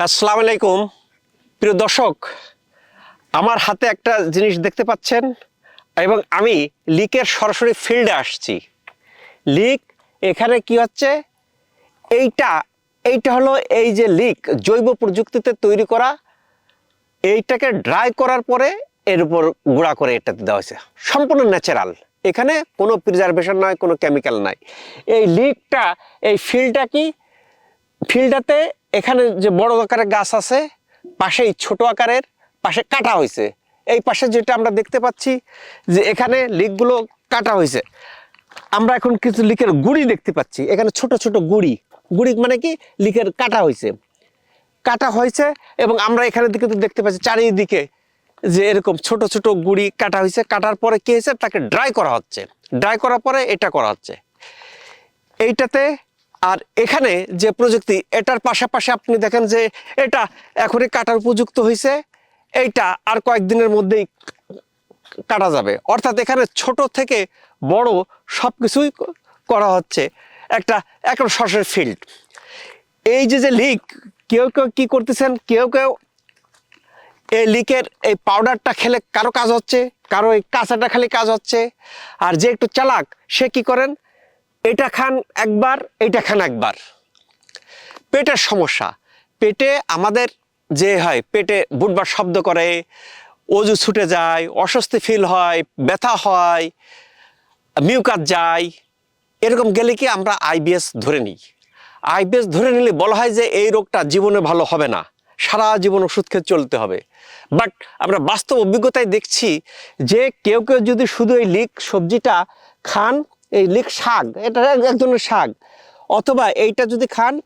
আসসালামু আলাইকুম। প্রিয় দর্শক, আমার হাতে একটা জিনিস দেখতে পাচ্ছেন এবং আমি লিকের সরাসরি ফিল্ডে আসছি। লিক এখানে কি হচ্ছে? এইটা এইটা হলো এই যে লিক, জৈব প্রযুক্তিতে তৈরি করা। এইটাকে ড্রাই করার পরে এর উপর গুঁড়া করে এটাতে দেওয়া হয়েছে। সম্পূর্ণ ন্যাচারাল। এখানে কোনো প্রিজারভেশন নয় কোনো কেমিক্যাল নাই। এই লিকটা, এই ফিল্ডটা কি? ফিল্ডটাতে এখানে যে বড় আকারের গাছ আছে, পাশেই ছোট আকারের, পাশে কাটা হয়েছে। এই পাশে যেটা আমরা দেখতে পাচ্ছি যে এখানে লিকগুলো কাটা হয়েছে। আমরা এখন কিছু লিকের গুড়ি দেখতে পাচ্ছি। এখানে ছোট ছোট গুড়ি। গুড়ি মানে কি? লিকের কাটা হয়েছে। কাটা হয়েছে এবং আমরা এখানে দিকে দেখতে পাচ্ছি চারিদিকে যে এরকম ছোট ছোট গুড়ি কাটা হয়েছে। কাটার পরে কি হয়েছে? তাকে ড্রাই করা হচ্ছে। ড্রাই করার পরে এটা করা হচ্ছে। এইটাতে আর এখানে যে প্রযুক্তি, এটার পাশাপাশি আপনি দেখেন যে এটা এখনই কাটার উপযুক্ত হয়েছে এইটা আর কয়েকদিনের মধ্যেই কাটা যাবে। অর্থাৎ এখানে ছোট থেকে বড় সব কিছুই করা হচ্ছে। একটা, এখন সরাসরি ফিল্ড এই যে যে লিক কেউ কেউ কী করতেছেন? কেউ কেউ এই লিকের এই পাউডারটা খেলে কারও কাজ হচ্ছে, কারও এই কাঁচাটা খালি কাজ হচ্ছে। আর যে একটু চালাক, সে কি করেন? এটা খান একবার, এটা খান একবার। পেটের সমস্যা। পেটে আমাদের যে হয়, পেটে বুটবার শব্দ করে, অজু ছুটে যায়, অস্বস্তি ফিল হয়, ব্যথা হয় মিউকাত যায়, এরকম গেলে কি আমরা আইবিএস ধরে নিই? আইবিএস ধরে নিলে বলা হয় যে এই রোগটা জীবনে ভালো হবে না। সারা জীবন ওষুধ খেয়ে চলতে হবে। বাট আমরা বাস্তব অভিজ্ঞতায় দেখছি যে কেউ কেউ যদি শুধু এই লিক সবজিটা খান এই লিক শাক, এটা এক- ধরনের শাক। অথবা এইটা যদি খান,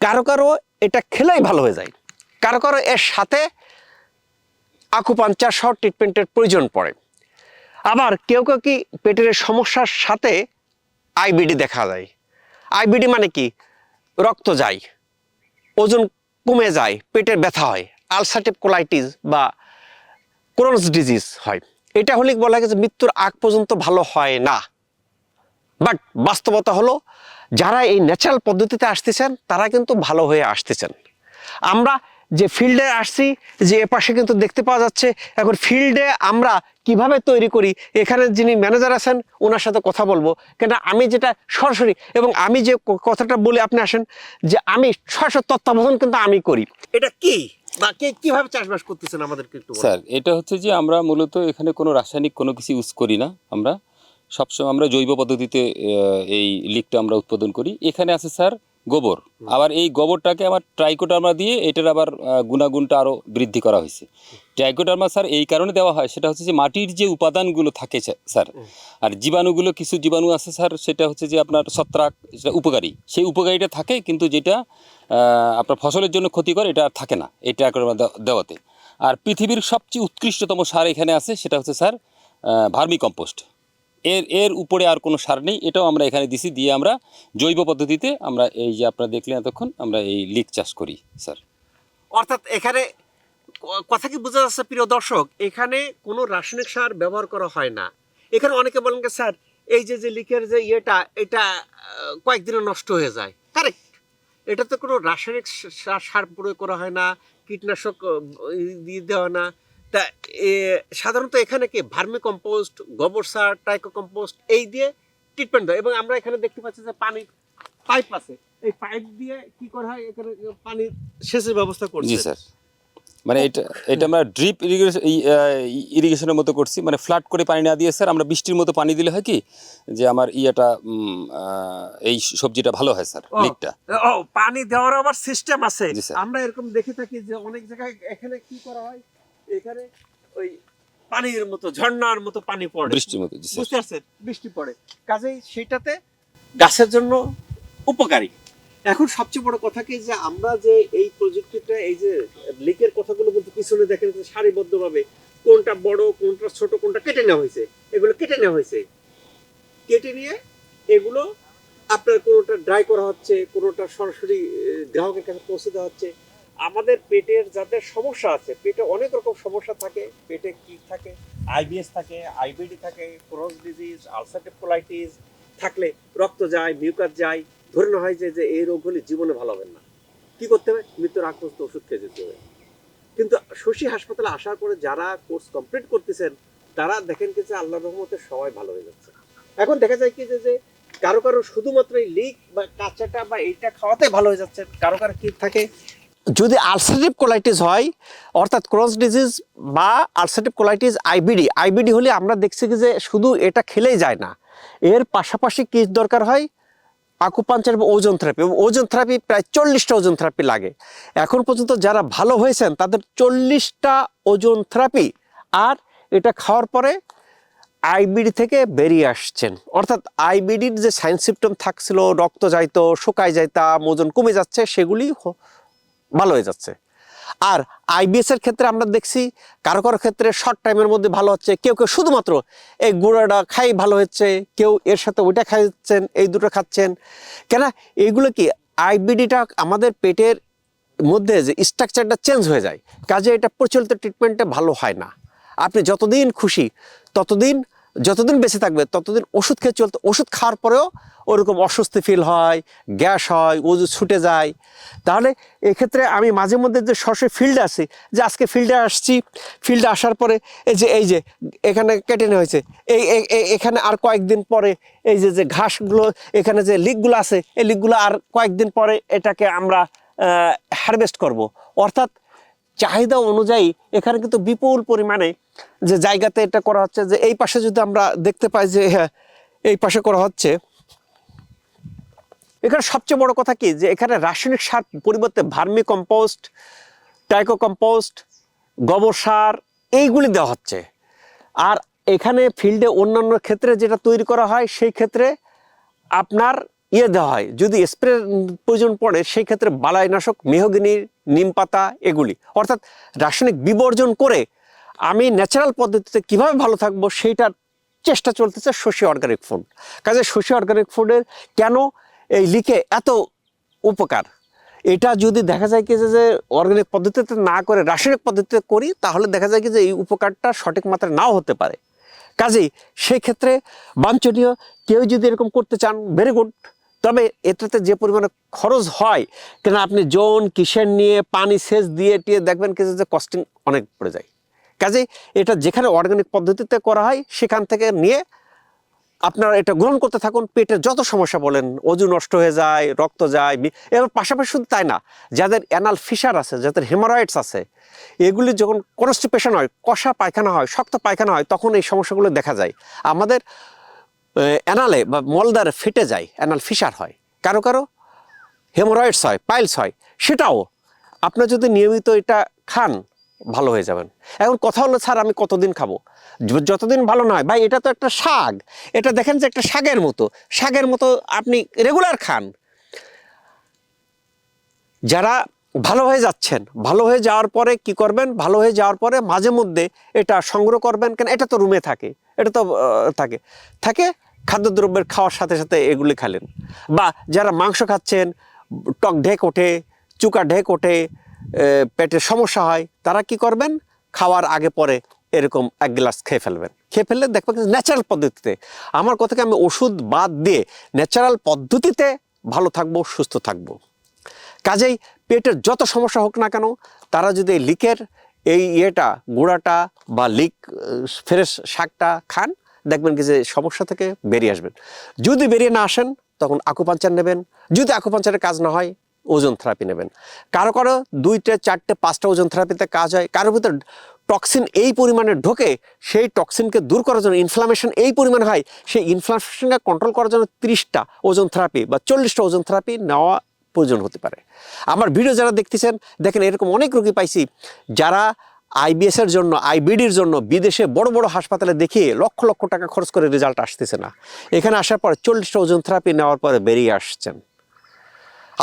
কারও কারও এটা খেলেই ভালো হয়ে যায়। কারও কারও এর সাথে আকুপাঞ্চার সহ ট্রিটমেন্টের প্রয়োজন পড়ে। আবার কেউ কেউ কি পেটের সমস্যার সাথে আইবিডি দেখা যায়। আইবিডি মানে কি? রক্ত যায়, ওজন কমে যায়, পেটের ব্যথা হয় আলসারটিভ কোলাইটিস বা ক্রোনস ডিজিজ হয়। এটা হলে বলা গেছে মৃত্যুর আগ পর্যন্ত ভালো হয় না। বাট বাস্তবতা হলো যারা এই ন্যাচারাল পদ্ধতিতে আসতেছেন তারা কিন্তু ভালো হয়ে আসতেছেন। আমরা যে ফিল্ডে আসছি যে এপাশে কিন্তু দেখতে পাওয়া যাচ্ছে এখন ফিল্ডে আমরা কীভাবে তৈরি করি এখানে যিনি ম্যানেজার আছেন ওনার সাথে কথা বলব। কেন আমি যেটা সরাসরি এবং আমি যে কথাটা বলে আপনি আসেন যে আমি সরাসরি তত্ত্বাবধান কিন্তু আমি করি। এটা কি? বা কে কীভাবে চাষবাস করতেছেন আমাদেরকে একটু স্যার এটা হচ্ছে যে আমরা মূলত এখানে কোনো রাসায়নিক কোনো কিছু ইউজ করি না আমরা। সবসময় আমরা জৈব পদ্ধতিতে এই লিকটা আমরা উৎপাদন করি। এখানে আছে স্যার গোবর। আবার এই গোবরটাকে আমার ট্রাইকোডার্মা দিয়ে এটার আবার গুণাগুণটা আরও বৃদ্ধি করা হয়েছে। ট্রাইকোডার্মা স্যার এই কারণে দেওয়া হয় সেটা হচ্ছে যে মাটির যে উপাদানগুলো থাকে স্যার আর জীবাণুগুলো কিছু জীবাণু আছে স্যার সেটা হচ্ছে যে আপনার ছত্রাক সেটা উপকারী। সেই উপকারীটা থাকে কিন্তু যেটা আপনার ফসলের জন্য ক্ষতিকর এটা আর থাকে না এই ট্রাইকোডার্মা দেওয়া- দেওয়াতে। আর পৃথিবীর সবচেয়ে উৎকৃষ্টতম সার এখানে আছে সেটা হচ্ছে স্যার ভার্মি কম্পোস্ট এর এর উপরে আর কোনো সার নেই, এটাও আমরা এখানে দিছি, দিয়ে আমরা জৈব পদ্ধতিতে আমরা এই যে আপনারা দেখলেন এতক্ষণ, আমরা এই লিক চাষ করি, স্যার। অর্থাৎ এখানে কথা কি বোঝা যাচ্ছে, প্রিয় দর্শক? এখানে কোনো রাসায়নিক সার ব্যবহার করা হয় না। এখানে অনেকে বলেন স্যার, এই যে যে লিকের যে ইয়েটা, এটা কয়েকদিনে নষ্ট হয়ে যায়। কারেক্ট এটাতে কোনো রাসায়নিক সার প্রয়োগ করা হয় না, কীটনাশক দিয়ে দেওয়া না। তা সাধারণত এখানে কি ভার্মি কম্পোস্ট গোবর সার টাইকো কম্পোস্ট এই দিয়ে ট্রিটমেন্ট দেয়। এবং আমরা এখানে দেখতে পাচ্ছি যে পানি পাইপ আছে। এই পাইপ দিয়ে কি করা হয়? এখানে পানির সেচের ব্যবস্থা করছে। জি স্যার। মানে এটা এটা আমরা ড্রিপ ইরিগেশন ইরিগেশনের মতো করছি। মানে ফ্লাড করে পানি না দিয়ে স্যার আমরা বৃষ্টির মতো পানি দিলে হয় কি? যে আমার ইয়েটা এই সবজিটা ভালো হয় স্যার লিকটা ও পানি দেওয়ার আবার সিস্টেম আছে। আমরা এরকম দেখে থাকি যে অনেক জায়গায় এখানে কি করা হয়? এখানে ওই পানির মতো ঝর্ণার মতো পানি পড়ে। বৃষ্টির মতো বুঝতে পারছেন? বৃষ্টি পড়ে। কাজেই সেটাতে গাছের জন্য উপকারী। এখন সবচেয়ে বড় কথা কি যে আমরা যে এই প্রযুক্তিটা এই যে লিকের কথাগুলো বলতে পিছনে দেখেন যে সারিবদ্ধভাবে কোনটা বড় কোনটা ছোট কোনটা কেটে নেওয়া হয়েছে। এগুলো কেটে নেওয়া হয়েছে। কেটে নিয়ে এগুলো আপনার কোনোটা ড্রাই করা হচ্ছে কোনোটা সরাসরি গ্রাহকের কাছে পৌঁছে দেওয়া হচ্ছে। আমাদের পেটের যাদের সমস্যা আছে, পেটে অনেক রকম সমস্যা থাকে, পেটে কি থাকে, আইবিএস থাকে, আইবিডি থাকে, ক্রোস ডিজিজ, আলসারেটিভ কোলাইটিস থাকলে রক্ত যায়, মিউকাস যায়, ধরে নেওয়া হয় যে যে এই রোগ হলে জীবনে ভালো হবে না। কি করতে হবে? মৃত্যুর আগ ওষুধ খেয়ে যেতে হবে। কিন্তু শশী হাসপাতালে আসার পরে যারা কোর্স কমপ্লিট করতেছেন, তারা দেখেন কি যে আল্লাহ রহমতে সবাই ভালো হয়ে যাচ্ছে। এখন দেখা যায় কি যে যে কারও কারও শুধুমাত্র এই লিক বা কাঁচাটা বা এইটা খাওয়াতে ভালো হয়ে যাচ্ছে, কারও কারও কি থাকে যদি আলসারেটিভ কোলাইটিস হয়, অর্থাৎ ক্রস ডিজিজ বা আলসারেটিভ কোলাইটিস আইবিডি আইবিডি হলে আমরা দেখছি যে শুধু এটা খেলেই যায় না। এর পাশাপাশি কি দরকার হয়? আকুপাঞ্চার বা ওজন থেরাপি এবং ওজন থেরাপি প্রায় চল্লিশটা ওজন থেরাপি লাগে। এখন পর্যন্ত যারা ভালো হয়েছেন, তাদের চল্লিশটা ওজন থেরাপি আর এটা খাওয়ার পরে আইবিডি থেকে বেরিয়ে আসছেন। অর্থাৎ আইবিডির যে সাইন সিমটম থাকছিল, রক্ত যাইতো, শুকায় যাইতাম, ওজন কমে যাচ্ছে, সেগুলি ভালো হয়ে যাচ্ছে। আর আইবিএস এর ক্ষেত্রে আমরা দেখছি কারও কারও ক্ষেত্রে শর্ট টাইমের মধ্যে ভালো হচ্ছে। কেউ কেউ শুধুমাত্র এই গুঁড়াটা খাই ভালো হচ্ছে, কেউ এর সাথে ওইটা খাচ্ছেন এই দুটো খাচ্ছেন। কেন এইগুলো কি আইবিডিটা আমাদের পেটের মধ্যে যে স্ট্রাকচারটা চেঞ্জ হয়ে যায়, কাজে এটা প্রচলিত ট্রিটমেন্টে ভালো হয় না। আপনি যতদিন খুশি, ততদিন যতদিন বেঁচে থাকবে, ততদিন ওষুধ খেয়ে চলতে, ওষুধ খাওয়ার পরেও ওরকম অস্বস্তি ফিল হয়, গ্যাস হয় ওজু ছুটে যায়। তাহলে এক্ষেত্রে আমি মাঝে মধ্যে যে সরাসরি ফিল্ডে আসি যে আজকে ফিল্ডে আসছি ফিল্ডে আসার পরে এই যে এই যে, এখানে কেটে নেওয়া হয়েছে, এই এখানে আর কয়েকদিন পরে এই যে যে ঘাসগুলো, এখানে যে লিকগুলো আছে, এই লিকগুলো আর কয়েকদিন পরে এটাকে আমরা হারভেস্ট করব। অর্থাৎ চাহিদা অনুযায়ী এখানে কিন্তু বিপুল পরিমাণে যে জায়গাতে এটা করা হচ্ছে, যে এই পাশে যদি আমরা দেখতে পাই যে হ্যাঁ এই পাশে করা হচ্ছে। এখানে সবচেয়ে বড় কথা কি? যে এখানে রাসায়নিক সার পরিবর্তে ভার্মি কম্পোস্ট টাইকো কম্পোস্ট গোবর সার এইগুলি দেওয়া হচ্ছে। আর এখানে ফিল্ডে অন্যান্য ক্ষেত্রে যেটা তৈরি করা হয়, সেই ক্ষেত্রে আপনার ইয়ে দেওয়া হয়। যদি স্প্রে প্রয়োজন পড়ে সেই ক্ষেত্রে বালাইনাশক, মেহগিনি, নিম পাতা, এগুলি। অর্থাৎ রাসায়নিক বিবর্জন করে আমি ন্যাচারাল পদ্ধতিতে কীভাবে ভালো থাকব সেইটার চেষ্টা চলতেছে শস্য অর্গানিক ফুড কাজে শস্য অর্গানিক ফুডের কেন এই লিখে এত উপকার? এটা যদি দেখা যায় কি যে- যে অর্গানিক পদ্ধতিতে না করে, রাসায়নিক পদ্ধতিতে করি, তাহলে দেখা যায় কি যে এই উপকারটা সঠিক মাত্রায় নাও হতে পারে। কাজেই সেই ক্ষেত্রে বাঞ্ছনীয়, কেউ যদি এরকম করতে চান ভেরি গুড তবে এটাতে যে পরিমাণে খরচ হয় কেন আপনি জোন কিসেন নিয়ে, পানি সেচ দিয়ে টিয়ে দেখবেন কি যে কস্টিং অনেক পড়ে যায়। কাজেই এটা যেখানে অর্গানিক পদ্ধতিতে করা হয়, সেখান থেকে নিয়ে আপনারা এটা গ্রহণ করতে থাকুন পেটের যত সমস্যা বলেন ওজন নষ্ট হয়ে যায়, রক্ত যায় এবার পাশাপাশি শুধু তাই না, যাদের অ্যানাল ফিশার আছে, যাদের হেমারয়েডস আছে, এগুলি যখন কনস্টিপেশন হয়, কষা পায়খানা হয়, শক্ত পায়খানা হয়, তখন এই সমস্যাগুলো দেখা যায়। আমাদের অ্যানালে বা মলদার ফেটে যায়, অ্যানাল ফিশার হয়। কারও কারও? হেমোরয়েডস হয়, পাইলস হয়, সেটাও আপনার যদি নিয়মিত এটা খান, ভালো হয়ে যাবেন। এখন কথা হলো, স্যার, আমি কতদিন খাব? যতদিন ভালো নয় ভাই, এটা তো একটা শাক। এটা দেখেন যে একটা শাকের মতো। শাকের মতো আপনি রেগুলার খান। যারা ভালো হয়ে যাচ্ছেন, ভালো হয়ে যাওয়ার পরে কি করবেন? ভালো হয়ে যাওয়ার পরে মাঝে মধ্যে এটা সংগ্রহ করবেন। কেন? এটা তো রুমে থাকে। এটা তো থাকে। থাকে খাদ্যদ্রব্যের খাওয়ার সাথে সাথে এগুলি খেলেন বা যারা মাংস খাচ্ছেন, টক ঢেক ওঠে, চুকা ঢেক ওঠে পেটের সমস্যা হয়, তারা কি করবেন? খাওয়ার আগে পরে এরকম এক গ্লাস খেয়ে ফেলবেন। খেয়ে ফেললে দেখবেন ন্যাচারাল পদ্ধতিতে। আমার কথাকে আমি ওষুধ বাদ দিয়ে ন্যাচারাল পদ্ধতিতে ভালো থাকব, সুস্থ থাকব? কাজেই পেটের যত সমস্যা হোক না কেন, তারা যদি লিকের এই ইয়েটা, গুঁড়াটা বা লিক ফ্রেশ শাকটা খান দেখবেন কি যে সমস্যা থেকে বেরিয়ে আসবেন। যদি বেরিয়ে না আসেন, তখন আকুপাঞ্চার নেবেন। যদি আকুপাঞ্চারের কাজ না হয়, ওজন থেরাপি নেবেন। কারও কারও দুইটা, চারটে, পাঁচটা ওজন থেরাপিতে কাজ হয়, কারোর ভিতর টক্সিন এই পরিমাণে ঢোকে, সেই টক্সিনকে দূর করার জন্য ইনফ্লামেশন এই পরিমাণে হয়, সেই ইনফ্লামেশনকে কন্ট্রোল করার জন্য তিরিশটা ওজন থেরাপি বা চল্লিশটা ওজন থেরাপি নেওয়া প্রয়োজন হতে পারে। আমার ভিডিও যারা দেখতেছেন, দেখেন এরকম অনেক রোগী পাইছি, যারা আইবিএস এর জন্য আইবিডির জন্য বিদেশে বড় বড় হাসপাতালে দেখিয়ে লক্ষ লক্ষ টাকা খরচ করে রেজাল্ট আসতেছে না। এখানে আসার পর চল্লিশটা ওজন থেরাপি নেওয়ার পরে বেরিয়ে আসছেন।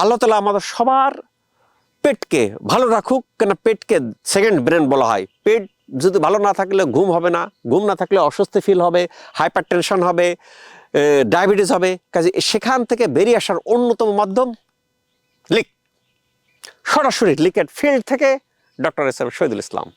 আল্লাহ তালা আমাদের সবার পেটকে ভালো রাখুক কেন পেটকে সেকেন্ড ব্রেন বলা হয়। পেট যদি ভালো না থাকলে ঘুম হবে না, ঘুম না থাকলে অস্বস্তি ফিল হবে হাইপার টেনশন হবে ডায়াবেটিস হবে। কাজে সেখান থেকে বেরিয়ে আসার অন্যতম মাধ্যম লিক। সরাসরি লিকেট ফিল্ড থেকে doctor S F Shahidul Islam.